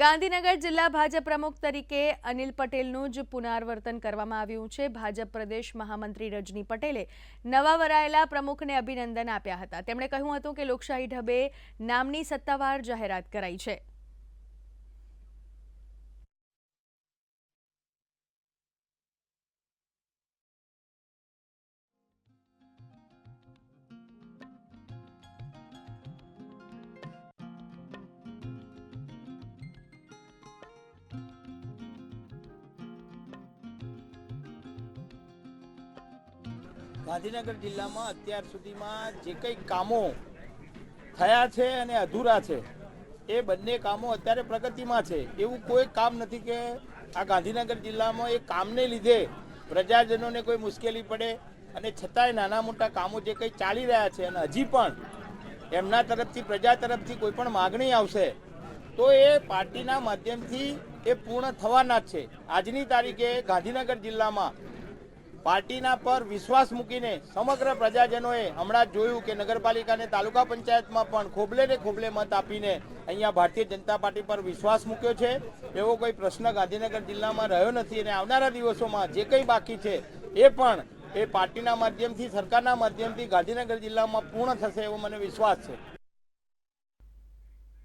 ગાંધીનગર જિલ્લા ભાજપ પ્રમુખ તરીકે અનિલ પટેલનું જ પુનરાવર્તન કરવામાં આવ્યું છે. ભાજપ પ્રદેશ મહામંત્રી રજની પટેલે નવા વરાયેલા પ્રમુખને અભિનંદન આપ્યા હતા. તેમણે કહ્યું હતું કે લોકશાહી ઢબે નામની સત્તાવાર જાહેરાત કરાઈ છે. ગાંધીનગર જિલ્લામાં અત્યાર સુધીમાં જે કંઈ કામો થયા છે અને અધૂરા છે, એ બંને કામો અત્યારે પ્રગતિમાં છે. એવું કોઈ કામ નથી કે આ ગાંધીનગર જિલ્લામાં એ કામને લીધે પ્રજાજનોને કોઈ મુશ્કેલી પડે અને છતાંય નાના મોટા કામો જે કંઈ ચાલી રહ્યા છે અને હજી પણ એમના તરફથી, પ્રજા તરફથી કોઈ પણ માગણી આવશે, તો એ પાર્ટીના માધ્યમથી એ પૂર્ણ થવાના જ છે. આજની તારીખે ગાંધીનગર જિલ્લામાં પાર્ટીના પર વિશ્વાસ મૂકીને સમગ્ર પ્રજાજનોએ હમણાં જોયું કે નગરપાલિકાને તાલુકા પંચાયતમાં પણ ખોબલે ને ખોબલે મત આપીને અહીંયા ભારતીય જનતા પાર્ટી પર વિશ્વાસ મૂક્યો છે. એવો કોઈ પ્રશ્ન ગાંધીનગર જિલ્લામાં રહ્યો નથી અને આવનારા દિવસોમાં જે કંઈ બાકી છે એ પણ એ પાર્ટીના માધ્યમથી, સરકારના માધ્યમથી ગાંધીનગર જિલ્લામાં પૂર્ણ થશે એવો મને વિશ્વાસ છે.